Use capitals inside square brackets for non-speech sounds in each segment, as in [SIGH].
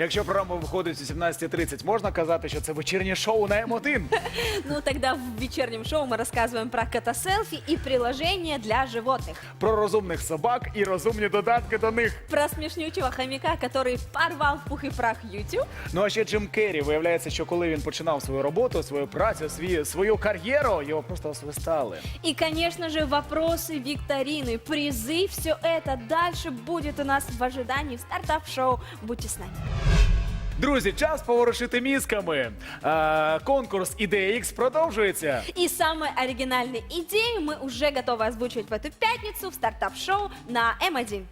Якщо програма виходить о 17.30, можна казати, що це вечірнє шоу на М1? [LAUGHS] Ну, тогда в вечернем шоу мы рассказываем про кота-селфи и приложения для животных. Про розумних собак і розумні додатки до них. Про смешнючего хомяка, который порвал в пух и прах YouTube. Ну а ще Джим Керрі виявляється, що коли він починав свою роботу, свою працю, свій, свою кар'єру, його просто освистали. И, конечно же, вопросы, викторины, призы. Все это дальше будет у нас в ожидании в стартап-шоу. Будьте с нами. Друзі, час поворушити мізками. Е, конкурс Ідея X продовжується. И самые оригинальные идеи мы уже готовы озвучивать в эту пятницу в стартап-шоу на М1.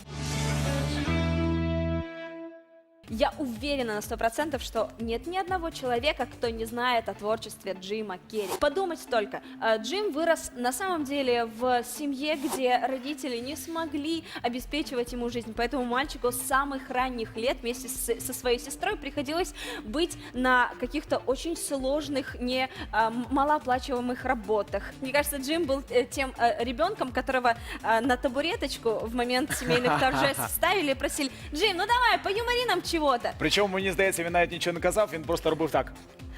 Я уверена на 100%, что нет ни одного человека, кто не знает о творчестве Джима Керри. Подумать только, э, Джим вырос на самом деле в семье, где родители не смогли обеспечивать ему жизнь, поэтому мальчику с самых ранних лет вместе с- со своей сестрой приходилось быть на каких-то очень сложных, не м- малооплачиваемых работах. Мне кажется, Джим был э, тем э, ребенком, которого э, на табуреточку в момент семейных торжеств [LAUGHS] ставили и просили, Джим, ну давай, поюмори нам чего-то. Причому мені здається, він навіть нічого не казав, він просто робив так.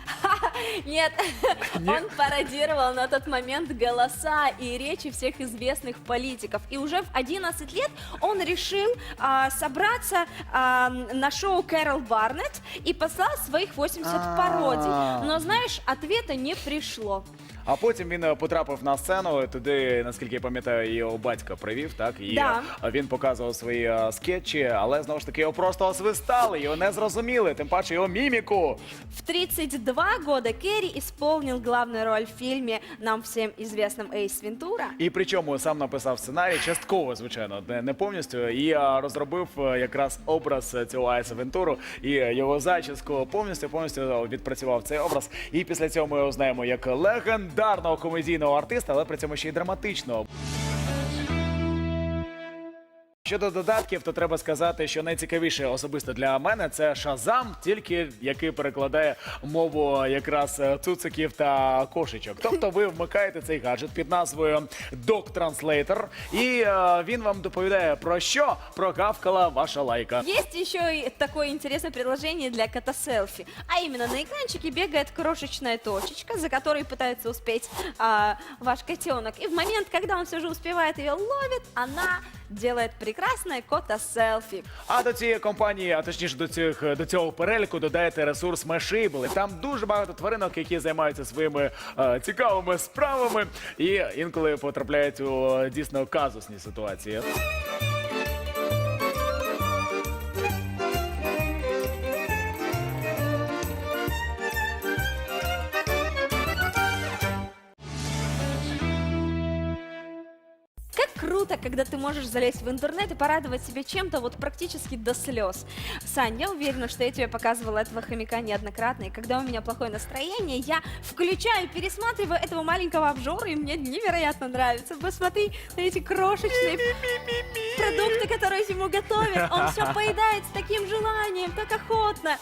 [LAUGHS] Нет, [LAUGHS] он пародировал на тот момент голоса и речи всех известных политиков. И уже в 11 лет он решил а, собраться а, на шоу Кэрол Барнетт и послал своих 80 А. пародий. Но, знаешь, ответа не пришло. А потім він е, потрапив на сцену. Туди, наскільки я пам'ятаю, його батько привів, так і Да. е, він показував свої е, скетчі, але знову ж таки його просто освистали, його не зрозуміли, тим паче його міміку. В 32 года Керри исполнил главную роль в фильме нам всем известном Эйс Вентура. І причому сам написав сценарій, частково, звичайно, не, не повністю, і е, розробив е, якраз образ е, цього Айса Вентуру і е, його зачіску повністю повністю відпрацював цей образ. І після цього ми його знаємо як легендарного комедійного артиста, але при цьому ще й драматичного. Щодо додатків, то треба сказати, що найцікавіше особисто для мене це Шазам, тільки який перекладає мову якраз е, цуциків та кошечок. Тобто ви вмикаєте цей гаджет під назвою Dog Translator, і е, він вам доповідає про що прогавкала ваша лайка. Есть еще и такое интересное приложение для кота-селфи. А именно на экранчике бегает крошечная точечка, за которой пытается успеть а, ваш котенок. И в момент, когда он все же успевает ее ловит, она делает прекрасное кота-селфи. А до цієї компанії, а точніше до цих до цього переліку додаєте ресурс Mashable. Там дуже багато тваринок, які займаються своїми е, цікавими справами, і інколи потрапляють у дійсно казусні ситуації. Как круто, когда ты можешь залезть в интернет и порадовать себя чем-то вот практически до слез. Сань, я уверена, что я тебе показывала этого хомяка неоднократно, и когда у меня плохое настроение, я включаю, пересматриваю этого маленького обжора, и мне невероятно нравится. Посмотри на эти крошечные продукты, которые ему готовят. Он все [LAUGHS] поедает с таким желанием, так охотно.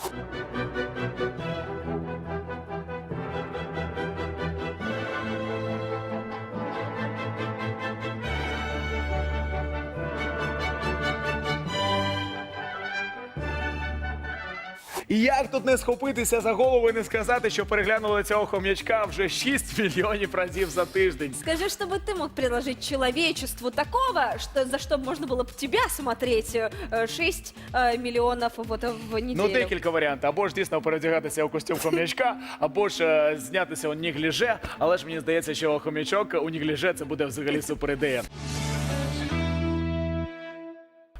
І як тут не схопитися за голову і не сказати, що переглянули цього хом'ячка вже 6 [LAUGHS] мільйонів разів за тиждень. Скажи, чтобы ты мог предложить человечеству такого, что, за что можно было бы тебя смотреть э, 6 э, миллионов вот в неделю. Ну, декілька варіантів. Або ж дійсно передягатися у костюм хом'ячка, [LAUGHS] або ж е, знятися у нігліже. Але ж мені здається, що хом'ячок у нігліже це буде взагалі супер ідея.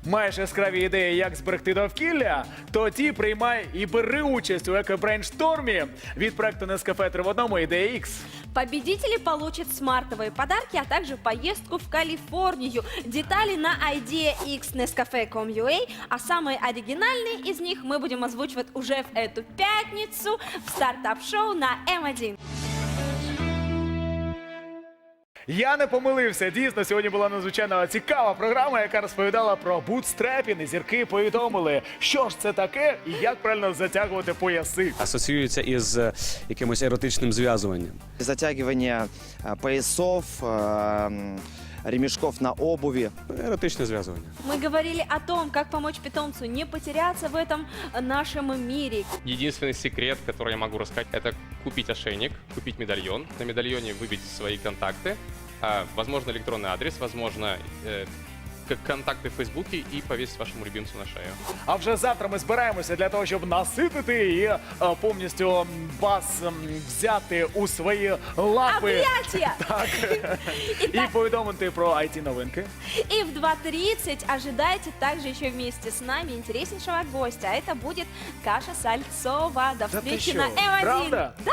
Маєш яскраві ідеї, як зберегти довкілля? Тоді приймай і бери участь у екобрейнштормі від проекту Нескафе 3 в одному ідея X. Победители получат смартовые подарки, а также поездку в Калифорнию. Детали на IdeaX Nescafe.com.ua, а самые оригинальные из них мы будем озвучивать уже в эту пятницу в стартап-шоу на М1. Я не помилився. Дійсно, сьогодні була надзвичайно цікава програма, яка розповідала про бутстрепін. І Зірки повідомили, що ж це таке і як правильно затягувати пояси. асоціюється із е, якимось еротичним зв'язуванням. Затягивание а, поясов, м, ремешков на обуви. Еротичне зв'язування. Мы говорили о том, как помочь питомцу не потеряться в этом э, нашем мире. Единственный секрет, который я могу рассказать, это купить ошейник, купить медальон. На медальоне выбить свои контакты, а, возможно, электронный адрес, возможно, э, к- контакты в Фейсбуке и повесить вашему любимцу на шею. А вже завтра ми збираємося для того, щоб наситити і е, повністю м, вас м, взяти у свої лапи Объятия! [LAUGHS] [LAUGHS] і повідомити про it новинки. И в 2.30 ожидайте также еще вместе с нами интереснейшего гостя. А это будет Каша Сальцова. До Да ты встречи чё, на М1. правда? Да,